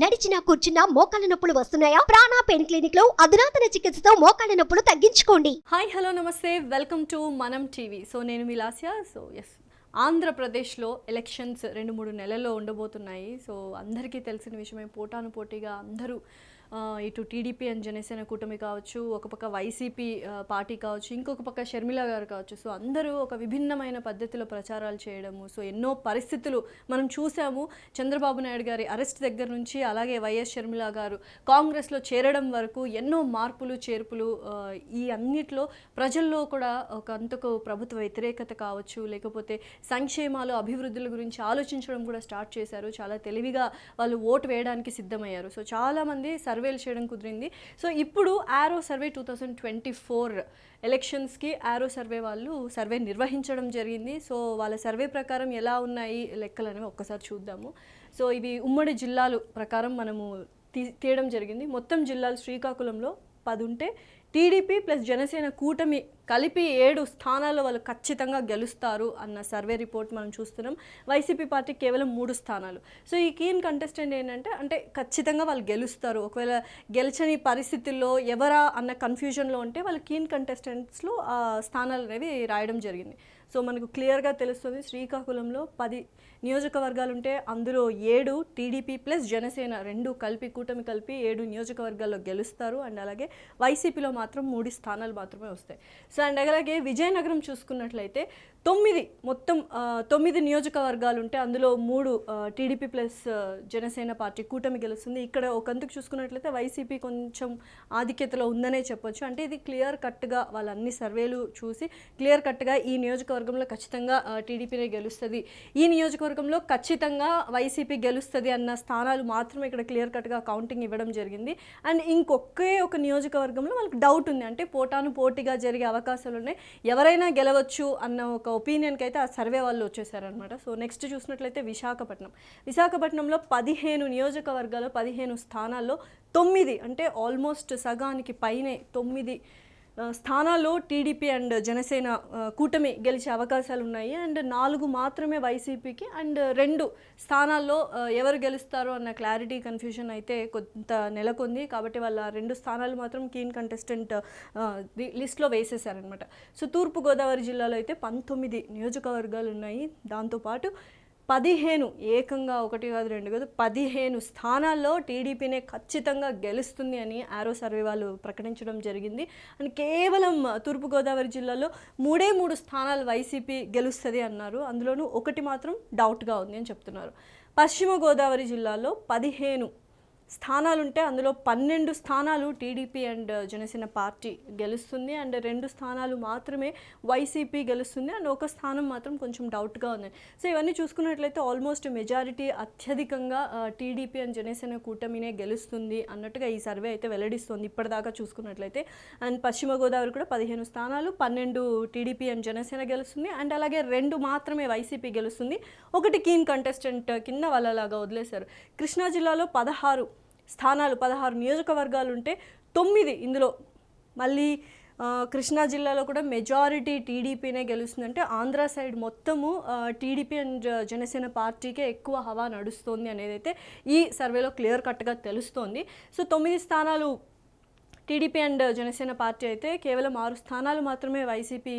నడిచినా కూర్చున్నా మోకాళ్ళ నొప్పులు వస్తున్నాయా? ప్రాణా పెయిన్ క్లినిక్లో అధునాతన చికిత్సతో మోకాళ్ళ నొప్పులు తగ్గించుకోండి. హాయ్ హలో నమస్తే. Welcome to Manam TV so నేను మిలాసియా సో ఎస్ ఆంధ్రప్రదేశ్లో ఎలక్షన్స్ రెండు మూడు నెలల్లో ఉండబోతున్నాయి. సో అందరికీ తెలిసిన విషయమే. పోటాను పోటీగా అందరూ ఇటు టీడీపీ అండ్ జనసేన కూటమి కావచ్చు ఒక పక్క వైసీపీ పార్టీ కావచ్చు ఇంకొక పక్క షర్మిల గారు కావచ్చు. సో అందరూ ఒక విభిన్నమైన పద్ధతిలో ప్రచారాలు చేయడము సో ఎన్నో పరిస్థితులు మనం చూసాము. చంద్రబాబు నాయుడు గారి అరెస్ట్ దగ్గర నుంచి అలాగే వైఎస్ షర్మిల గారు కాంగ్రెస్లో చేరడం వరకు ఎన్నో మార్పులు చేర్పులు ఈ అన్నిట్లో ప్రజల్లో కూడా ఒక అంతకు ప్రభుత్వ వ్యతిరేకత కావచ్చు లేకపోతే సంక్షేమాలు అభివృద్ధుల గురించి ఆలోచించడం కూడా స్టార్ట్ చేశారు. చాలా తెలివిగా వాళ్ళు ఓటు వేయడానికి సిద్ధమయ్యారు. సో చాలామంది సర్వేలు చేయడం కుదిరింది. సో ఇప్పుడు ఆరో survey two thousand twenty four ఎలక్షన్స్కి ఆరో సర్వే వాళ్ళు సర్వే నిర్వహించడం జరిగింది. సో వాళ్ళ సర్వే ప్రకారం ఎలా ఉన్నాయి లెక్కలు అనేవి ఒక్కసారి చూద్దాము. సో ఇవి ఉమ్మడి జిల్లాలు ప్రకారం మనము తీ తీయడం జరిగింది. మొత్తం జిల్లాలు శ్రీకాకుళంలో పది ఉంటే టీడీపీ ప్లస్ జనసేన కూటమి కలిపి ఏడు స్థానాల్లో వాళ్ళు ఖచ్చితంగా గెలుస్తారు అన్న సర్వే రిపోర్ట్ మనం చూస్తున్నాం. వైసీపీ పార్టీ కేవలం మూడు స్థానాలు. సో ఈ కీన్ కంటెస్టెంట్ ఏంటంటే అంటే ఖచ్చితంగా వాళ్ళు గెలుస్తారు. ఒకవేళ గెలిచని పరిస్థితుల్లో ఎవరా అన్న కన్ఫ్యూజన్లో ఉంటే వాళ్ళు కీన్ కంటెస్టెంట్స్లో ఆ స్థానాలు అనేవి రాయడం జరిగింది. సో మనకు క్లియర్గా తెలుస్తుంది శ్రీకాకుళంలో పది నియోజకవర్గాలు ఉంటే అందులో ఏడు టీడీపీ ప్లస్ జనసేన రెండు కలిపి కూటమి కలిపి ఏడు నియోజకవర్గాల్లో గెలుస్తారు. అండ్ అలాగే వైసీపీలో మాత్రం మూడు స్థానాలు మాత్రమే వస్తాయి. సో అండ్ అలాగే విజయనగరం చూసుకున్నట్లయితే తొమ్మిది మొత్తం తొమ్మిది నియోజకవర్గాలు ఉంటే అందులో మూడు టీడీపీ ప్లస్ జనసేన పార్టీ కూటమి గెలుస్తుంది. ఇక్కడ ఒకందుకు చూసుకున్నట్లయితే వైసీపీ కొంచెం ఆధిక్యతలో ఉందనే చెప్పొచ్చు. అంటే ఇది క్లియర్ కట్గా వాళ్ళన్ని సర్వేలు చూసి క్లియర్ కట్గా ఈ నియోజకవర్గంలో ఖచ్చితంగా టీడీపీనే గెలుస్తుంది. ఈ నియోజకవర్గంలో ఖచ్చితంగా వైసీపీ గెలుస్తుంది అన్న స్థానాలు మాత్రమే ఇక్కడ క్లియర్ కట్గా కౌంటింగ్ ఇవ్వడం జరిగింది. అండ్ ఇంకొకే ఒక నియోజకవర్గంలో వాళ్ళకి డౌట్ ఉంది. అంటే పోటాను పోటీగా జరిగే అవకాశాలు ఉన్నాయి ఎవరైనా గెలవచ్చు అన్న ఒక ఒపీనియన్కి అయితే ఆ సర్వే వాళ్ళు వచ్చేసారనమాట సో నెక్స్ట్ చూసినట్లయితే విశాఖపట్నం. విశాఖపట్నంలో పదిహేను నియోజకవర్గాల్లో పదిహేను స్థానాల్లో తొమ్మిది అంటే ఆల్మోస్ట్ సగానికి పైనే తొమ్మిది స్థానాల్లో టీడీపీ అండ్ జనసేన కూటమి గెలిచే అవకాశాలు ఉన్నాయి. అండ్ నాలుగు మాత్రమే వైసీపీకి అండ్ రెండు స్థానాల్లో ఎవరు గెలుస్తారో అన్న క్లారిటీ కన్ఫ్యూజన్ అయితే కొంత నెలకొంది. కాబట్టి వాళ్ళ రెండు స్థానాలు మాత్రం కీన్ కంటెస్టెంట్ లిస్ట్లో వేసేసారనమాట సో తూర్పుగోదావరి జిల్లాలో అయితే పంతొమ్మిది నియోజకవర్గాలు ఉన్నాయి. దాంతోపాటు పదిహేను ఏకంగా ఒకటి కాదు రెండు కాదు పదిహేను స్థానాల్లో టీడీపీనే ఖచ్చితంగా గెలుస్తుంది అని ఆరో సర్వే వాళ్ళు ప్రకటించడం జరిగింది. అండ్ కేవలం తూర్పుగోదావరి జిల్లాలో మూడే మూడు స్థానాలు వైసీపీ గెలుస్తుంది అన్నారు. అందులోనూ ఒకటి మాత్రం డౌట్గా ఉంది అని చెప్తున్నారు. పశ్చిమ గోదావరి జిల్లాలో పదిహేను స్థానాలు ఉంటే అందులో పన్నెండు స్థానాలు టీడీపీ అండ్ జనసేన పార్టీ గెలుస్తుంది. అండ్ రెండు స్థానాలు మాత్రమే వైసీపీ గెలుస్తుంది. అండ్ ఒక స్థానం మాత్రం కొంచెం డౌట్గా ఉంది. సో ఇవన్నీ చూసుకున్నట్లయితే ఆల్మోస్ట్ మెజారిటీ అత్యధికంగా టీడీపీ అండ్ జనసేన కూటమినే గెలుస్తుంది అన్నట్టుగా ఈ సర్వే అయితే వెల్లడిస్తుంది ఇప్పటిదాకా చూసుకున్నట్లయితే. అండ్ పశ్చిమ గోదావరి కూడా పదిహేను స్థానాలు పన్నెండు టీడీపీ అండ్ జనసేన గెలుస్తుంది. అండ్ అలాగే రెండు మాత్రమే వైసీపీ గెలుస్తుంది. ఒకటి కీన్ కంటెస్టెంట్ కింద వాళ్ళలాగా వదిలేశారు. కృష్ణా జిల్లాలో పదహారు స్థానాలు పదహారు నియోజకవర్గాలు ఉంటే తొమ్మిది ఇందులో. మళ్ళీ కృష్ణా జిల్లాలో కూడా మెజారిటీ టీడీపీనే గెలుస్తుందంటే ఆంధ్ర సైడ్ మొత్తము టీడీపీ అండ్ జనసేన పార్టీకే ఎక్కువ హవా నడుస్తోంది అనేది అయితే ఈ సర్వేలో క్లియర్ కట్గా తెలుస్తోంది. సో తొమ్మిది స్థానాలు టీడీపీ అండ్ జనసేన పార్టీ అయితే కేవలం ఆరు స్థానాలు మాత్రమే వైసీపీ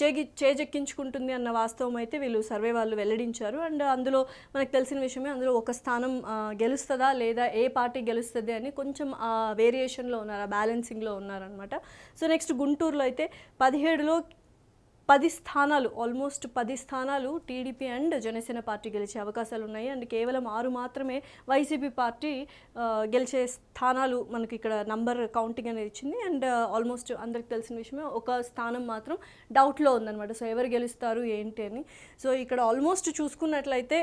చేగి చేజెక్కించుకుంటుంది అన్న వాస్తవం అయితే వీళ్ళు సర్వే వాళ్ళు వెల్లడించారు. అండ్ అందులో మనకు తెలిసిన విషయమే అందులో ఒక స్థానం గెలుస్తుందా లేదా ఏ పార్టీ గెలుస్తుంది అని కొంచెం ఆ వేరియేషన్లో ఉన్నారు ఆ బ్యాలెన్సింగ్లో ఉన్నారనమాట సో నెక్స్ట్ గుంటూరులో అయితే పదిహేడులో పది స్థానాలు ఆల్మోస్ట్ పది స్థానాలు టీడీపీ అండ్ జనసేన పార్టీ గెలిచే అవకాశాలు ఉన్నాయి అండ్ కేవలం ఆరు మాత్రమే వైసీపీ పార్టీ గెలిచే స్థానాలు మనకి ఇక్కడ నంబర్ కౌంటింగ్ అనేది ఇచ్చింది. అండ్ ఆల్మోస్ట్ అందరికి తెలిసిన విషయమే ఒక స్థానం మాత్రం డౌట్లో ఉందన్నమాట. సో ఎవరు గెలుస్తారు ఏంటి అని. సో ఇక్కడ ఆల్మోస్ట్ చూసుకున్నట్లయితే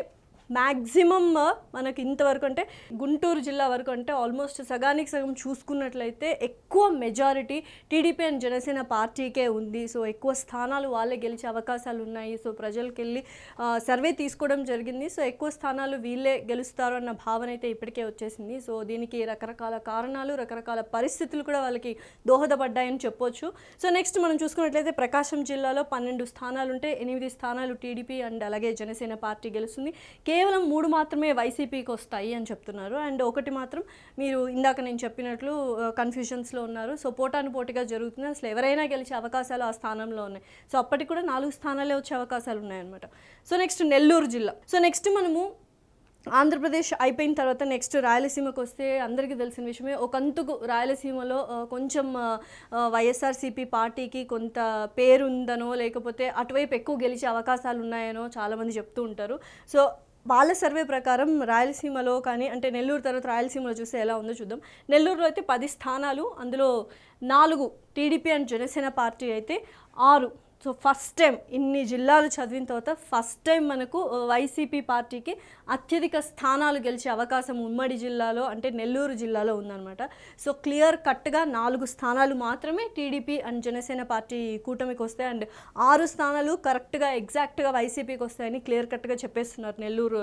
మ్యాక్సిమమ్ మనకి ఇంతవరకు అంటే గుంటూరు జిల్లా వరకు అంటే ఆల్మోస్ట్ సగానికి సగం చూసుకున్నట్లయితే ఎక్కువ మెజారిటీ టీడీపీ అండ్ జనసేన పార్టీకే ఉంది. సో ఎక్కువ స్థానాలు వాళ్ళే గెలిచే అవకాశాలు ఉన్నాయి. సో ప్రజలకు వెళ్ళి సర్వే తీసుకోవడం జరిగింది. సో ఎక్కువ స్థానాలు వీళ్ళే గెలుస్తారు అన్న భావన అయితే ఇప్పటికే వచ్చేసింది. సో దీనికి రకరకాల కారణాలు రకరకాల పరిస్థితులు కూడా వాళ్ళకి దోహదపడ్డాయని చెప్పొచ్చు. సో నెక్స్ట్ మనం చూసుకున్నట్లయితే ప్రకాశం జిల్లాలో పన్నెండు స్థానాలు ఉంటే ఎనిమిది స్థానాలు టీడీపీ అండ్ అలాగే జనసేన పార్టీ గెలుస్తుంది. కే కేవలం మూడు మాత్రమే వైసీపీకి వస్తాయి అని చెప్తున్నారు. అండ్ ఒకటి మాత్రం మీరు ఇందాక నేను చెప్పినట్లు కన్ఫ్యూషన్స్లో ఉన్నారు. సో పోటాను పోటీగా జరుగుతుంది. అసలు ఎవరైనా గెలిచే అవకాశాలు ఆ స్థానంలో ఉన్నాయి. సో అప్పటికి కూడా నాలుగు స్థానాలే వచ్చే అవకాశాలు ఉన్నాయన్నమాట. సో నెక్స్ట్ నెల్లూరు జిల్లా. సో నెక్స్ట్ మనము ఆంధ్రప్రదేశ్ అయిపోయిన తర్వాత నెక్స్ట్ రాయలసీమకు వస్తే అందరికీ తెలిసిన విషయమే ఒక రాయలసీమలో కొంచెం వైఎస్ఆర్సీపీ పార్టీకి కొంత పేరుందనో లేకపోతే అటువైపు ఎక్కువ గెలిచే అవకాశాలు ఉన్నాయనో చాలామంది చెప్తూ ఉంటారు. సో వాళ్ళ సర్వే ప్రకారం రాయలసీమలో కానీ అంటే నెల్లూరు తర్వాత రాయలసీమలో చూస్తే ఎలా ఉందో చూద్దాం. నెల్లూరులో అయితే పది స్థానాలు అందులో నాలుగు టీడీపీ అండ్ జనసేన పార్టీ అయితే ఆరు సో ఫస్ట్ టైం ఇన్ని జిల్లాలు చదివిన తర్వాత ఫస్ట్ టైం మనకు వైసీపీ పార్టీకి అత్యధిక స్థానాలు గెలిచే అవకాశం ఉమ్మడి జిల్లాలో అంటే నెల్లూరు జిల్లాలో ఉందన్నమాట. సో క్లియర్ కట్గా నాలుగు స్థానాలు మాత్రమే టీడీపీ అండ్ జనసేన పార్టీ కూటమికి వస్తాయి. అండ్ ఆరు స్థానాలు కరెక్ట్గా ఎగ్జాక్ట్గా వైసీపీకి వస్తాయని క్లియర్ కట్గా చెప్పేస్తున్నారు నెల్లూరు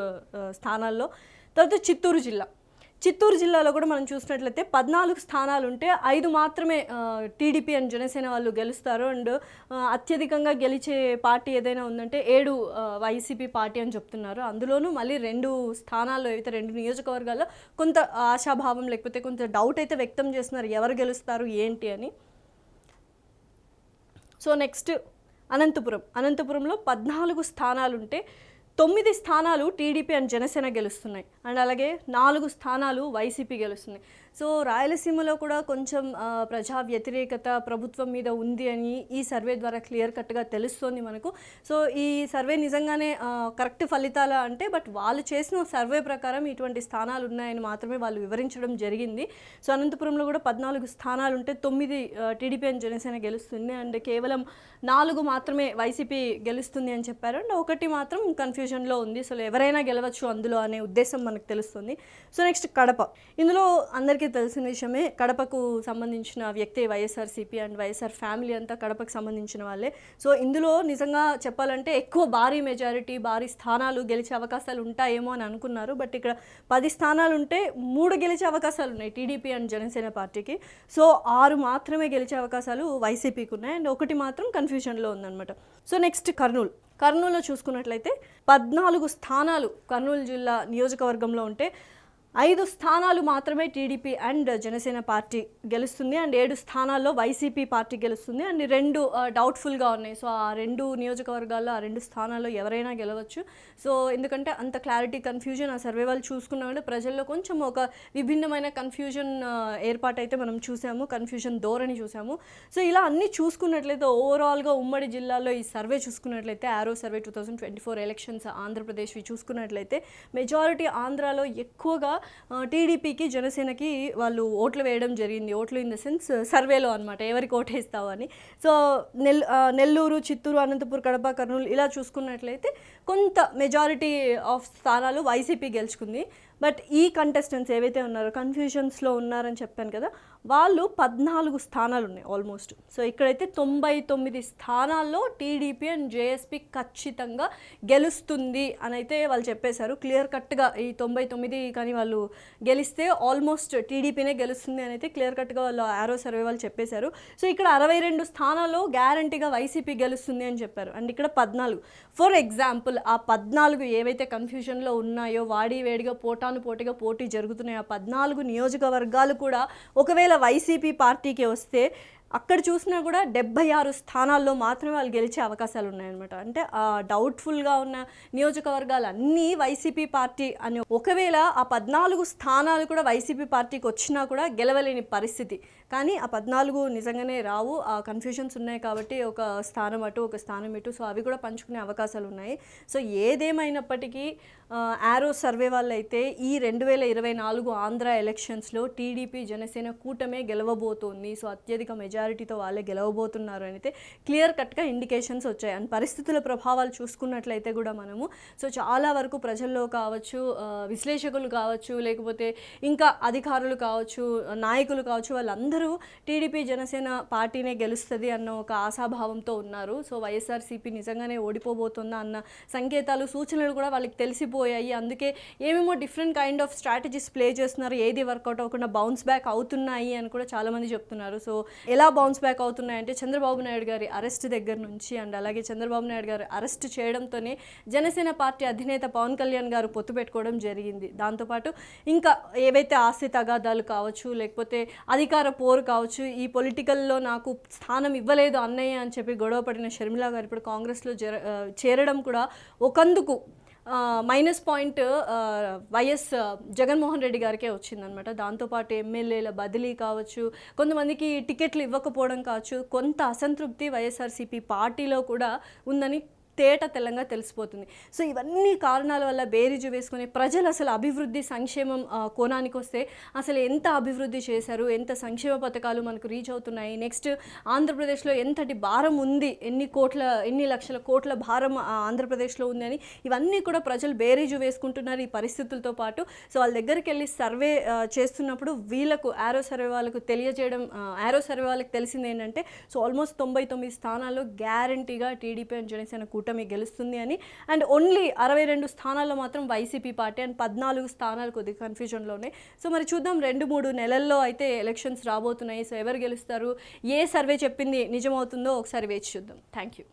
స్థానాల్లో. తర్వాత చిత్తూరు జిల్లా. చిత్తూరు జిల్లాలో కూడా మనం చూసినట్లయితే పద్నాలుగు స్థానాలు ఉంటే ఐదు మాత్రమే టీడీపీ అండ్ జనసేన వాళ్ళు గెలుస్తారు. అండ్ అత్యధికంగా గెలిచే పార్టీ ఏదైనా ఉందంటే ఏడు వైసీపీ పార్టీ అని చెప్తున్నారు. అందులోనూ మళ్ళీ రెండు స్థానాల్లో అయితే రెండు నియోజకవర్గాల్లో కొంత ఆశాభావం లేకపోతే కొంత డౌట్ అయితే వ్యక్తం చేస్తున్నారు. ఎవరు గెలుస్తారు ఏంటి అని. So next Anantapur. అనంతపురంలో పద్నాలుగు స్థానాలు ఉంటే తొమ్మిది స్థానాలు టీడీపీ అండ్ జనసేన గెలుస్తున్నాయి. అండ్ అలాగే నాలుగు స్థానాలు వైసీపీ గెలుస్తున్నాయి సో రాయలసీమలో కూడా కొంచెం ప్రజా వ్యతిరేకత ప్రభుత్వం మీద ఉంది అని ఈ సర్వే ద్వారా క్లియర్ కట్గా తెలుస్తోంది మనకు. సో ఈ సర్వే నిజంగానే కరెక్ట్ ఫలితాల అంటే బట్ వాళ్ళు చేసిన సర్వే ప్రకారం ఇటువంటి స్థానాలు ఉన్నాయని మాత్రమే వాళ్ళు వివరించడం జరిగింది. సో అనంతపురంలో కూడా పద్నాలుగు స్థానాలు ఉంటే తొమ్మిది టీడీపీ అండ్ జనసేన గెలుస్తుంది. అండ్ కేవలం నాలుగు మాత్రమే వైసీపీ గెలుస్తుంది అని చెప్పారు. అండ్ ఒకటి మాత్రం కన్ఫ్యూజన్లో ఉంది. సో ఎవరైనా గెలవచ్చు అందులో అనే ఉద్దేశం మనకు తెలుస్తుంది. So next Kadapa. ఇందులో అందరికీ తెలిసిన విషయమే కడపకు సంబంధించిన వ్యక్తి వైఎస్ఆర్సీపీ అండ్ వైఎస్ఆర్ ఫ్యామిలీ అంతా కడపకు సంబంధించిన వాళ్ళే. సో ఇందులో నిజంగా చెప్పాలంటే ఎక్కువ భారీ మెజారిటీ భారీ స్థానాలు గెలిచే అవకాశాలు ఉంటాయేమో అని అనుకున్నారు. బట్ ఇక్కడ పది స్థానాలు ఉంటే మూడు గెలిచే అవకాశాలు ఉన్నాయి టీడీపీ అండ్ జనసేన పార్టీకి. సో ఆరు మాత్రమే గెలిచే అవకాశాలు వైసీపీకి ఉన్నాయి అండ్ ఒకటి మాత్రం కన్ఫ్యూజన్లో ఉందన్నమాట. So next Kurnool. కర్నూలులో చూసుకున్నట్లయితే పద్నాలుగు స్థానాలు కర్నూలు జిల్లా నియోజకవర్గంలో ఉంటే ఐదు స్థానాలు మాత్రమే టీడీపీ అండ్ జనసేన పార్టీ గెలుస్తుంది. అండ్ ఏడు స్థానాల్లో వైసీపీ పార్టీ గెలుస్తుంది. అండ్ రెండు డౌట్ఫుల్గా ఉన్నాయి. సో ఆ రెండు నియోజకవర్గాల్లో ఆ రెండు స్థానాల్లో ఎవరైనా గెలవచ్చు. సో ఎందుకంటే అంత క్లారిటీ కన్ఫ్యూజన్ ఆ సర్వే వాళ్ళు చూసుకున్నామంటే ప్రజల్లో కొంచెం ఒక విభిన్నమైన కన్ఫ్యూజన్ ఏర్పాటైతే మనం చూసాము. కన్ఫ్యూజన్ ధోరణి చూసాము. సో ఇలా అన్ని చూసుకున్నట్లయితే ఓవరాల్గా ఉమ్మడి జిల్లాలో ఈ సర్వే చూసుకున్నట్లయితే ఆరో survey two thousand twenty four elections ఆంధ్రప్రదేశ్వి చూసుకున్నట్లయితే మెజారిటీ ఆంధ్రాలో ఎక్కువగా టీడీపీకి జనసేనకి వాళ్ళు ఓట్లు వేయడం జరిగింది. ఓట్లు ఇన్ ద సెన్స్ సర్వేలో అనమాట ఎవరికి ఓటేస్తావు అని. సో నెల్ నెల్లూరు చిత్తూరు అనంతపూర్ కడప కర్నూలు ఇలా చూసుకున్నట్లయితే కొంత మెజారిటీ ఆఫ్ స్థానాలు వైసీపీ గెలుచుకుంది. బట్ ఈ కంటెస్టెంట్స్ ఏవైతే ఉన్నారో కన్ఫ్యూజన్స్లో ఉన్నారని చెప్పాను కదా వాళ్ళు పద్నాలుగు స్థానాలు ఉన్నాయి ఆల్మోస్ట్ సో ఇక్కడైతే తొంభై తొమ్మిది స్థానాల్లో టీడీపీ అండ్ జేఎస్పీ ఖచ్చితంగా గెలుస్తుంది అని అయితే వాళ్ళు చెప్పేశారు. క్లియర్ కట్గా ఈ తొంభై తొమ్మిది కానీ వాళ్ళు గెలిస్తే ఆల్మోస్ట్ టీడీపీనే గెలుస్తుంది అని అయితే క్లియర్ కట్గా వాళ్ళు ఆరో సర్వే వాళ్ళు చెప్పేశారు. సో ఇక్కడ అరవై రెండు స్థానాల్లో గ్యారంటీగా వైసీపీ గెలుస్తుంది అని చెప్పారు. అండ్ ఇక్కడ పద్నాలుగు. ఫర్ ఎగ్జాంపుల్ ఆ పద్నాలుగు ఏవైతే కన్ఫ్యూజన్లో ఉన్నాయో వాడి వేడిగా పోటా పోటీగా పోటీ జరుగుతున్నాయి. ఆ పద్నాలుగు నియోజకవర్గాలు కూడా ఒకవేళ వైసీపీ పార్టీకి వస్తే అక్కడ చూసినా కూడా డెబ్బై ఆరు స్థానాల్లో మాత్రమే వాళ్ళు గెలిచే అవకాశాలు ఉన్నాయన్నమాట. అంటే ఆ డౌట్ఫుల్గా ఉన్న నియోజకవర్గాలు అన్నీ వైసీపీ పార్టీ అని ఒకవేళ ఆ పద్నాలుగు స్థానాలు కూడా వైసీపీ పార్టీకి వచ్చినా కూడా గెలవలేని పరిస్థితి. కానీ ఆ పద్నాలుగు నిజంగానే రావు. ఆ కన్ఫ్యూషన్స్ ఉన్నాయి కాబట్టి ఒక స్థానం అటు ఒక స్థానం ఇటు. సో అవి కూడా పంచుకునే అవకాశాలు ఉన్నాయి. సో ఏదేమైనప్పటికీ ఆరో సర్వే వాళ్ళు అయితే ఈ రెండు వేల ఇరవై నాలుగు ఆంధ్ర ఎలక్షన్స్లో టీడీపీ జనసేన కూటమే గెలవబోతోంది. సో అత్యధిక మెజారిటీతో వాళ్ళే గెలవబోతున్నారు అయితే క్లియర్ కట్గా ఇండికేషన్స్ వచ్చాయి. అండ్ పరిస్థితుల ప్రభావాలు చూసుకున్నట్లయితే కూడా మనము సో చాలా వరకు ప్రజల్లో కావచ్చు విశ్లేషకులు కావచ్చు లేకపోతే ఇంకా అధికారులు కావచ్చు నాయకులు కావచ్చు వాళ్ళందరూ టీడీపీ జనసేన పార్టీనే గెలుస్తుంది అన్న ఒక ఆశాభావంతో ఉన్నారు. సో వైఎస్ఆర్సీపీ నిజంగానే ఓడిపోబోతుందా అన్న సంకేతాలు సూచనలు కూడా వాళ్ళకి తెలిసిపోయాయి. అందుకే ఏమేమో different kind of strategies play చేస్తున్నారు. ఏది వర్కౌట్ అవ్వకుండా బౌన్స్ బ్యాక్ అవుతున్నాయి అని కూడా చాలామంది చెప్తున్నారు. సో ఎలా బౌన్స్ బ్యాక్ అవుతున్నాయంటే చంద్రబాబు నాయుడు గారి అరెస్ట్ దగ్గర నుంచి అండ్ అలాగే చంద్రబాబు నాయుడు గారు అరెస్ట్ చేయడంతోనే జనసేన పార్టీ అధినేత పవన్ కళ్యాణ్ గారు పొత్తు పెట్టుకోవడం జరిగింది. దాంతోపాటు ఇంకా ఏవైతే ఆస్తి తగాదాలు కావచ్చు లేకపోతే అధికార పోరు కావచ్చు ఈ పొలిటికల్లో నాకు స్థానం ఇవ్వలేదు అన్నయ్య అని చెప్పి గొడవ పడిన షర్మిల గారు ఇప్పుడు కాంగ్రెస్లో జర చేరడం కూడా ఒకందుకు minus point YS Jaganmohan Reddy గారికే వచ్చిందనమాట దాంతోపాటు ఎమ్మెల్యేల బదిలీ కావచ్చు కొంతమందికి టికెట్లు ఇవ్వకపోవడం కావచ్చు కొంత అసంతృప్తి వైఎస్ఆర్సీపీ పార్టీలో కూడా ఉందని తేట తెల్లంగా తెలిసిపోతుంది. సో ఇవన్నీ కారణాల వల్ల బేరీజు వేసుకుని ప్రజలు అసలు అభివృద్ధి సంక్షేమం కోణానికి వస్తే అసలు ఎంత అభివృద్ధి చేశారు? ఎంత సంక్షేమ పథకాలు మనకు రీచ్ అవుతున్నాయి? నెక్స్ట్ ఆంధ్రప్రదేశ్లో ఎంతటి భారం ఉంది? ఎన్ని కోట్ల ఎన్ని లక్షల కోట్ల భారం ఆంధ్రప్రదేశ్లో ఉంది అని ఇవన్నీ కూడా ప్రజలు బేరీజు వేసుకుంటున్నారు ఈ పరిస్థితులతో పాటు. సో వాళ్ళ దగ్గరికి వెళ్ళి సర్వే చేస్తున్నప్పుడు వీళ్ళకు ఆరో సర్వే వాళ్ళకు తెలియజేయడం ఆరో సర్వే వాళ్ళకి తెలిసింది ఏంటంటే సో ఆల్మోస్ట్ తొంభై తొమ్మిది స్థానాల్లో గ్యారంటీగా టీడీపీ అండ్ జనసేన కూటమి గెలుస్తుంది అని. అండ్ ఓన్లీ అరవై రెండు స్థానాల్లో మాత్రం వైసీపీ పార్టీ అండ్ పద్నాలుగు స్థానాలు కొద్దిగా కన్ఫ్యూజన్లోనే సో మరి చూద్దాం రెండు మూడు నెలల్లో అయితే ఎలక్షన్స్ రాబోతున్నాయి. సో ఎవరు గెలుస్తారు? ఏ సర్వే చెప్పింది నిజమవుతుందో ఒకసారి వేచి చూద్దాం. Thank you